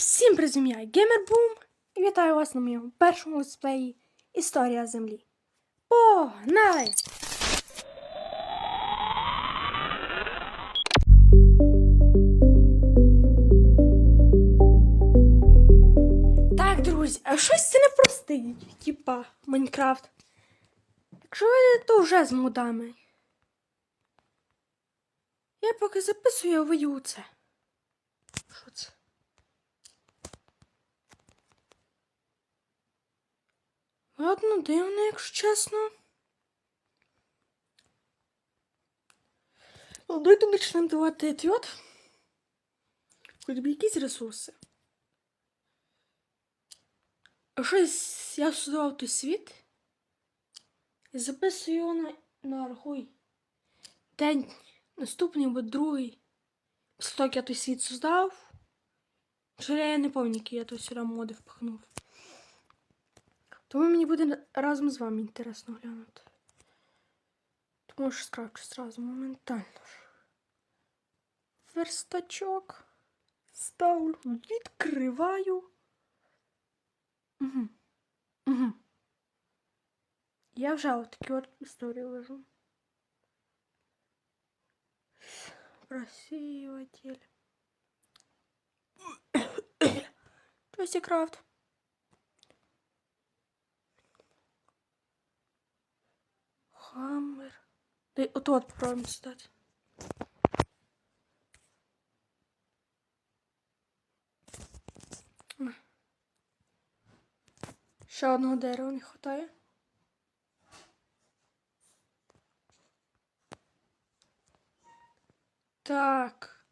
Всім привіт, я Геймербум і вітаю вас на моєму першому летсплеї Історія Землі. Погнали! Так, друзі, а щось це не простий, типа Майнкрафт. Якщо ви то вже з модами. Я поки записую, я вию це. Що це? Ладно, дивно, якщо чесно. Ну, давайте почнемо давати ответ. Хоч би якісь ресурси. А щось я судував той світ. І записую його на, на рахуй. День наступний або другий. Після того, як я той світ создав. Що я не пам'ятаю, які я той сюди моди впихнув. Тому мені буде разом з вами інтересно глянути. Тому що скрафчу зразу моментально. Верстачок. Ставлю, відкриваю. Угу. Угу. Я вже от такі от історії лежу. Просеиватель. Джойстик крафт. Хаммер. Да, от от попробуем стать. Ще одного дерева не вистачає. Так.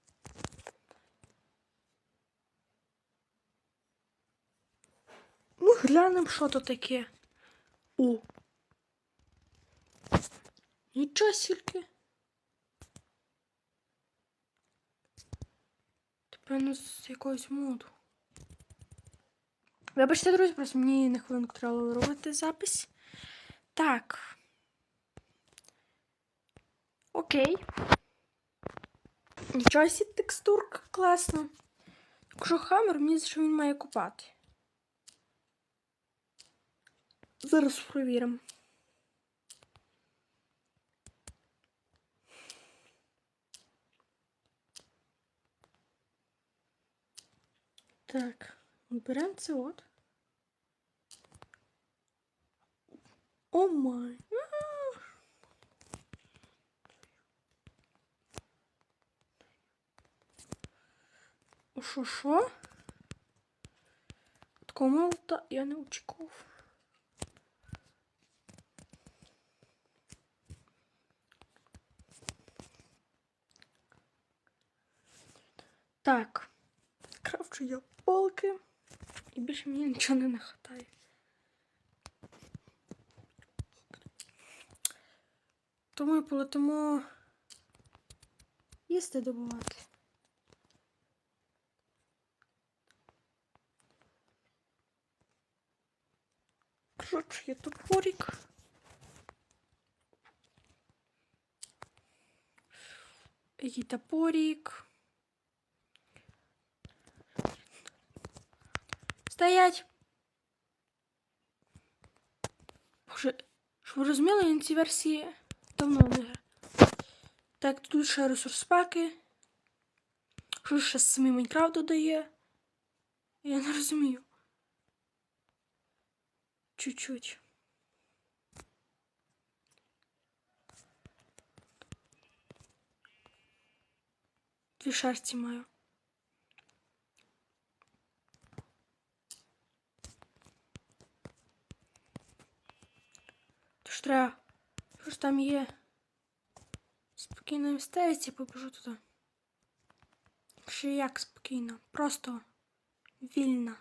Ну, глянемо, що то таке. О. Нічого сільки. Певно, з якогось моду. Вибачте, друзі, просто мені на хвилинку треба робити запис. Так. Окей. Нічого сі текстурка класно. Якщо хаммер, мені що він має купати. Зараз провіримо. Так, беремо це от. О май. Що, що? Такого молота я не очікував. Так. Крафчу я полки. І більше мені нічого не нахватає. Тому полетимо їсти добувати. Коротше, є топорик. Який топорик. Стоять! Боже, щоб ви розуміли, він ці версії давно не грає. Так, тут ще ресурс паки. Що ще самий Майнкрафт додає? Я не розумію. Чуть-чуть. Дві шерсті маю. Треба. Що ж там є? Спокійно містечці, побіжу туди. Ще як спокійно. Просто вільно.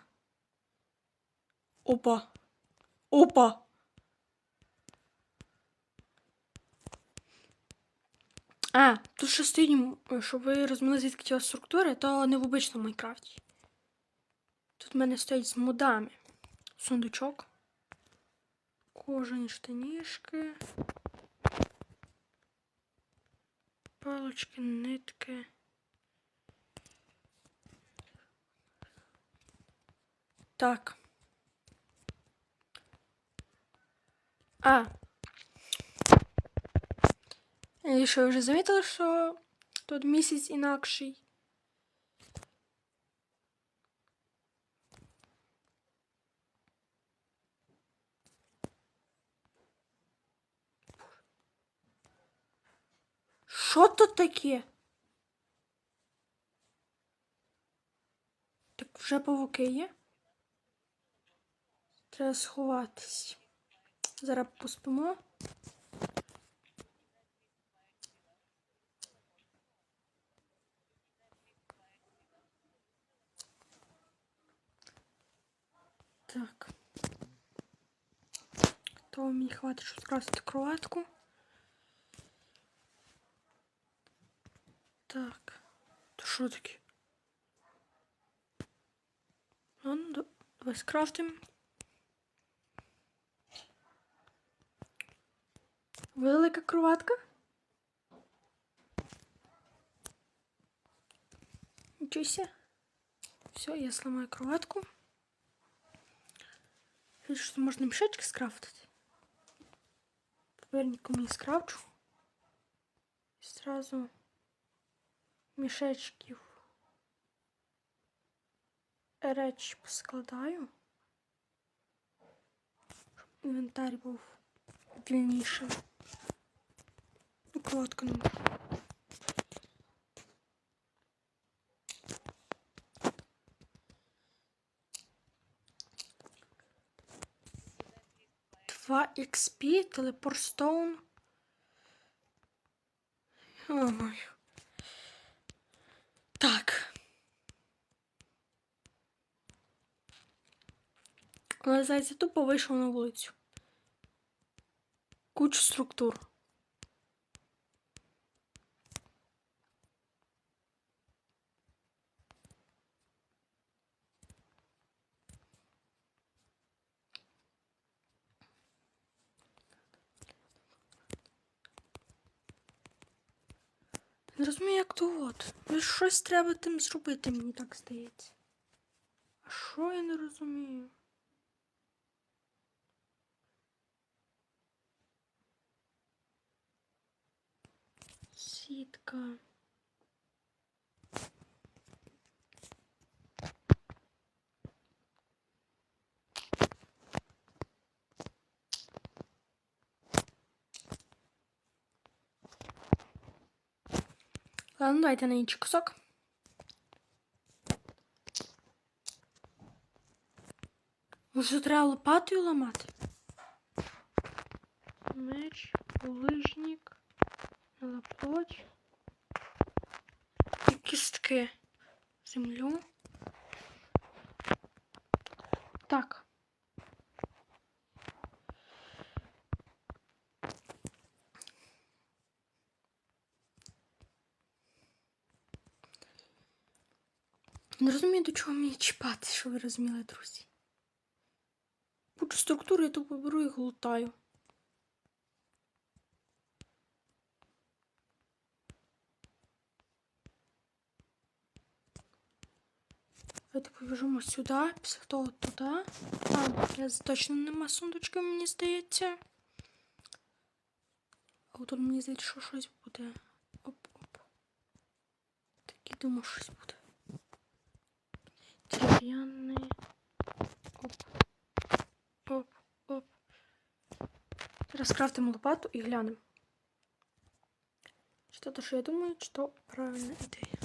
Опа. Опа. А, тут ще стоїть, щоб ви розуміли, звідки ці структури, то не в обичному Майнкрафті. Тут в мене стоїть з модами. Сундучок. Кожані штанішки. Палочки, нитки. Так. А. І що, ви вже замітили, що тут місяць інакший? Що? Так вже павуки є? Треба сховатись. Зараз поспимо. Так. То мені хватить, щоб скрасити кроватку. Так. То що таке? Ладно, давай скрафтим. Велика кроватка? Ничего себе. Все, я сломаю кроватку. Видишь, что можно мешочки скрафтить. Поверненько мені скрафчу. І сразу мішечків речі поскладаю. Щоб інвентар був вільнішим. Ну, коротко. Два XP, телепорстоун. О мой. Так. Але зайця тупо вийшов на вулицю. Кучу структур. Не розумію, як то от. Ну, Щось треба тим зробити, мені так здається. А що я не розумію? Сітка. Ладно, давайте на інший кусок. Може, треба лопатою ламати? Меч, булижник, лопоть І кістки. Землю. Так. Не розумію, до чого мені чіпати, що ви розуміли, друзі. Буду структуру, я тупо беру і глутаю. Давайте побіжимо сюди, після того туди. Я точно нема сундучки, мені здається. А тут мені здається, що щось буде. Оп-оп. Так і думаю, щось буде. Дерев'яний. Оп. Оп, оп. Зараз крафтимо лопату і глянемо. Чи то, що я думаю, чи то правильна ідея.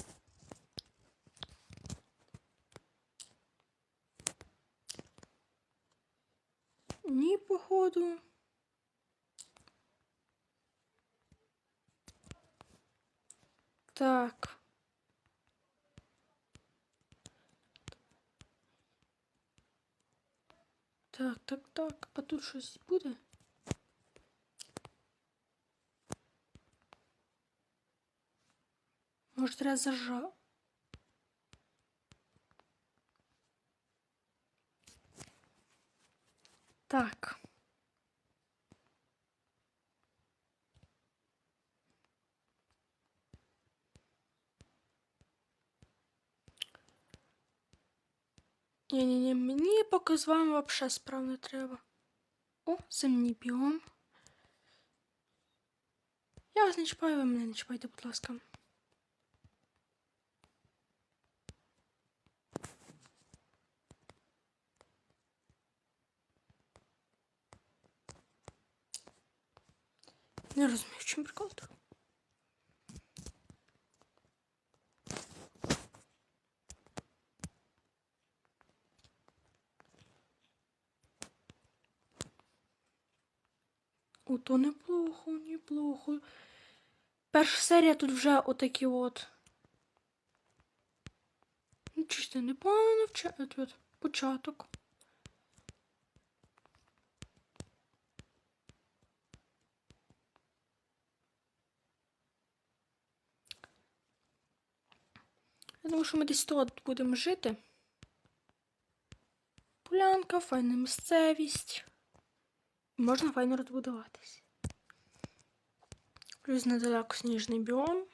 Ні, походу. Так. Так, так, так. А тут щось буде? Може, треба зажав. Так. Ні-ні-ні, мені поки з вами взагалі справ не треба. О, земний біом. Я вас не чіпаю, ви мене не чіпайте, будь ласка. Не розумію, в чому прикол тут. То неплохо, неплохо. Перша серія тут вже отакі от. Ну, чисто непогано навчають. От, початок. Я думаю, що ми десь тут будемо жити. Полянка, файна місцевість. Можна файно розбудуватись. Плюс недалеко сніжний біом.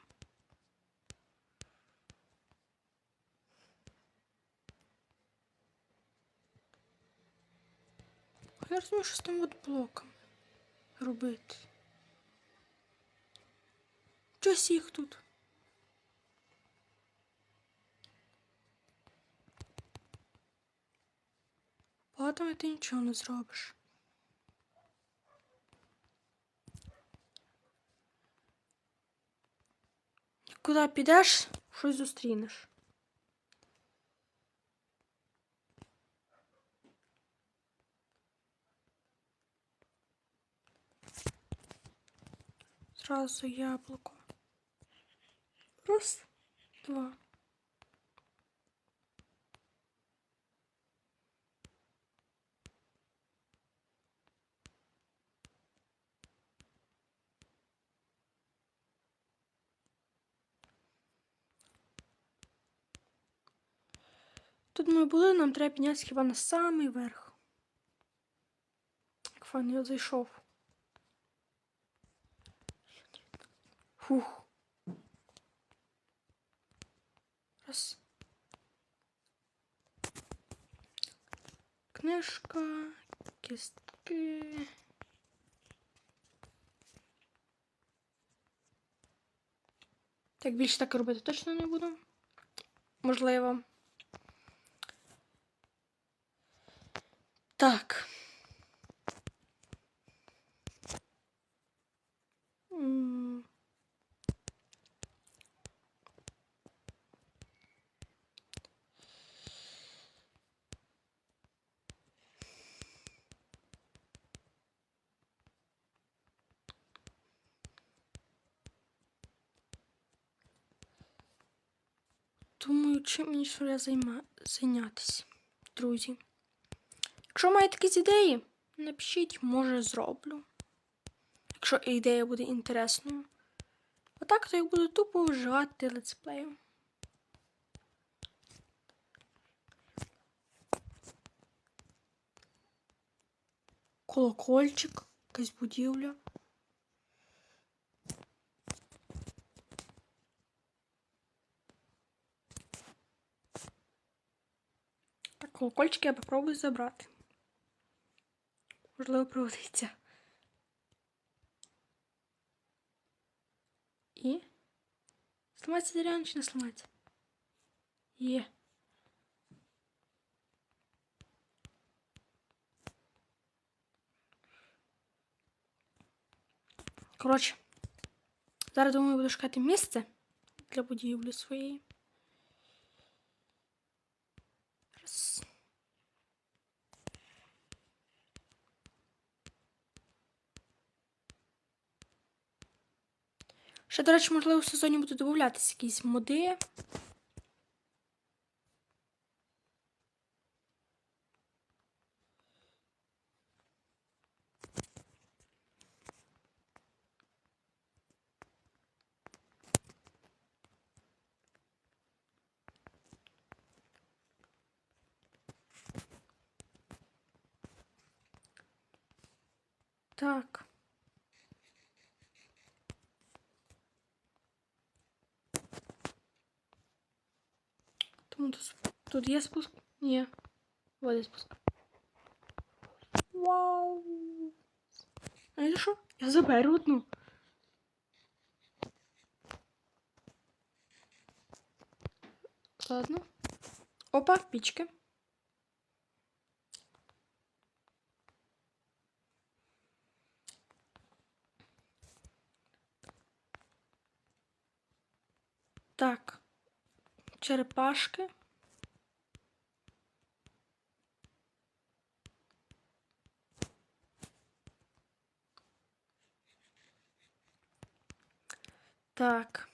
Я розумію, що з тим от блоком робити. Чось їх тут. Багато ти нічого не зробиш. Куди підеш, щось зустрінеш. Зразу яблуко. Раз, два. Ми були, нам треба піднятися хіба на самий верх. Як фан я зайшов. Фух. Раз. Книжка, кістки. Так, більше так робити точно не буду. Можливо. Так. Думаю, чим мені ще займа... зайнятися, друзі. Якщо маєте якісь ідеї, напишіть, може зроблю. Якщо ідея буде інтересною. А так, то я буду тупо вживати летсплею. Колокольчик, якась будівля. Так, колокольчик я попробую забрати. Можливо, пригодиться. І. Сломається дерев'яно чи не сломається? Є. Коротше, зараз думаю, буду шукати місце для будівлі своєї. Раз. Ще, до речі, можливо, в сезоні будуть додатися якісь моди. Так. Тут, тут є спуск? Ні. Води спускай. Вау. Знаєте що? Я заберу одну. Ладно. Опа, пічки. Так. Черепашки. Так.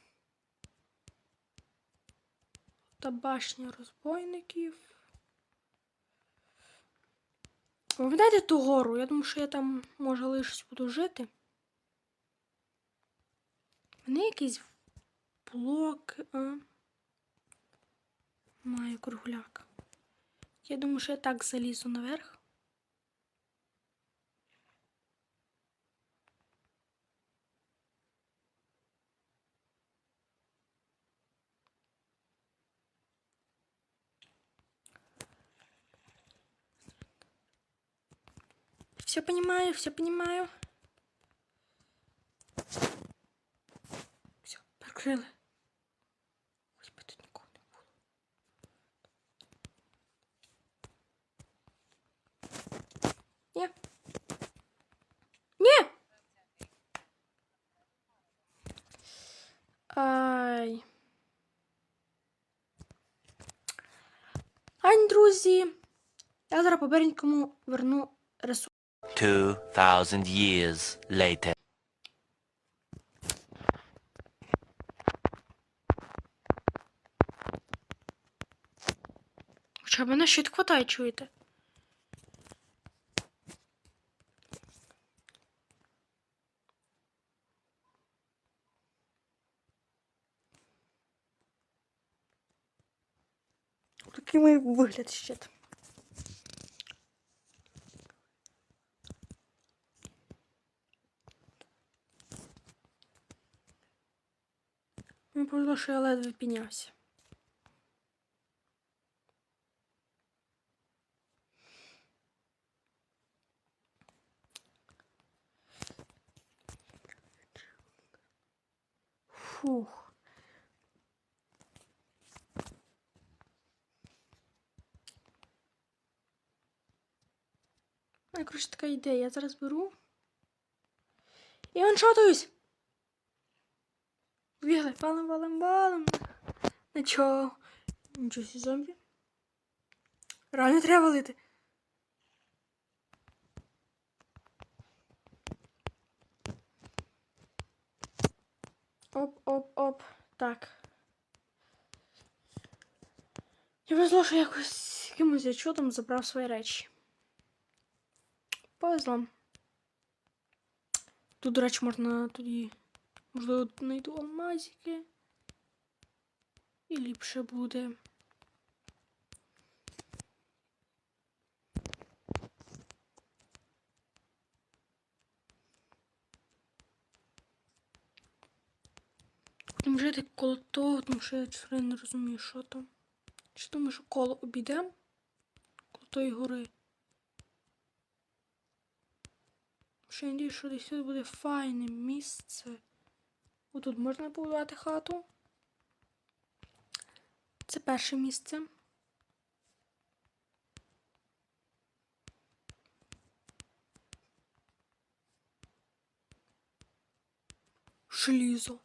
Та башня розбойників. Знаєте ту гору? Я думаю, що я там, може, лишусь буду жити. Мене якийсь блок. А? Маю кругляк. Я думаю, що я так залізу наверх. Все понимаю, все понимаю. Все, прикрили. Ось би тут нікого не було. Ні. Ні. Ай. Ань, друзі. Я зараз по беренькому верну ресурс. 2,000 years later. Хоча мене щит хватає, чуєте? Такий мій вигляд щит. Мені повезло, що я ледве піднявся. Фух. У мене, коротше, така ідея. Я зараз беру. І ваншотуюсь. Бігли, валим, валим, валим. Нічого. Нічого сі зомбі. Реально треба валити. Оп, оп, оп. Так. Я везло, що якось якимось чудом забрав свої речі. Повезло. Тут, до речі, можна тоді, можливо, знайду алмазики. І ліпше буде. Будемо жити коло того, тому що я не розумію, що там. Чи думаю, що коло обійдемо? Коло тої гори. Ще надію, що десь тут буде файне місце. Отут можна побудувати хату. Це перше місце. Желізо.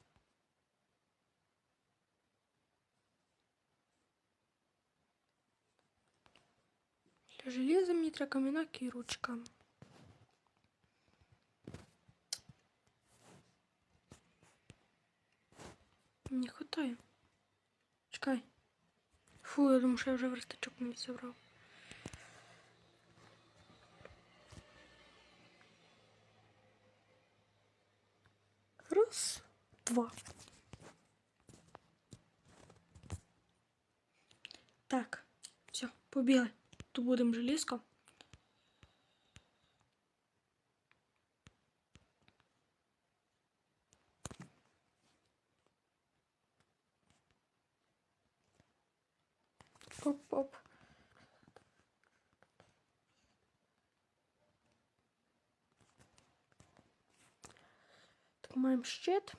Для железа мені треба кам'яна кірочка. Не хватає. Чекай. Фу, я думаю, що я вже верстачок не зібрав. Раз, два. Так, все, побігли. Тут будемо желізко. Оп-оп. Так, маємо щит.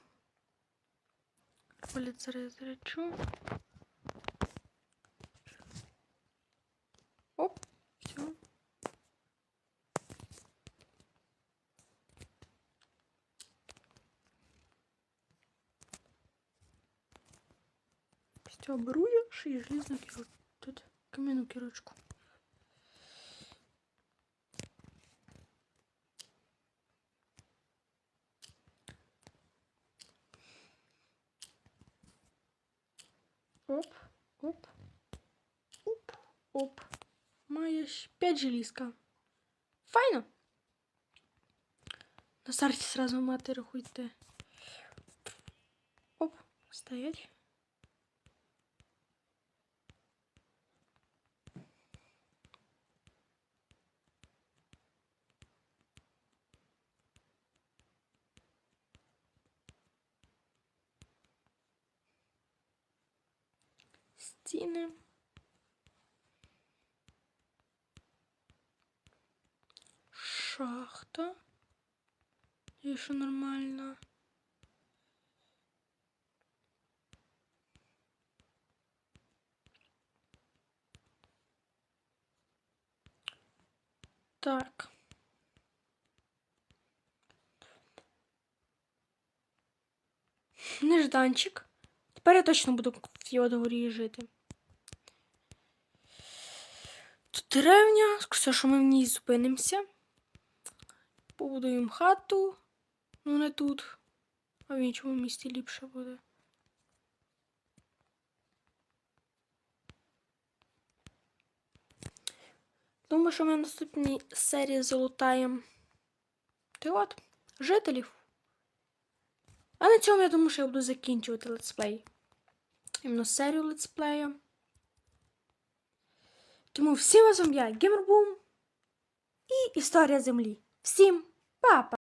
Політ зараз заречу. Оп, все. Все, беру я ще й желізну кірочку. Тут кам'яну кірочку. Оп, оп, оп, оп. Маєш 5 желізка. Файно. На старті сразу мати рахуйте. Оп, стоять. Стіни. Шахта. І що нормально. Так. Нежданчик. Тепер я точно буду в його дворі жити. Тут деревня, все, що ми в ній зупинимося. Побудуємо хату. Ну, не тут. А в іншому місті ліпше буде. Думаю, що ми в наступній серії залутаємо. Ти от, жителів. А на цьому я думаю, що я буду закінчувати летсплей. Іменно серію летсплею. Тому всім разом я Геймербум і Історія Землі. Всім па-па!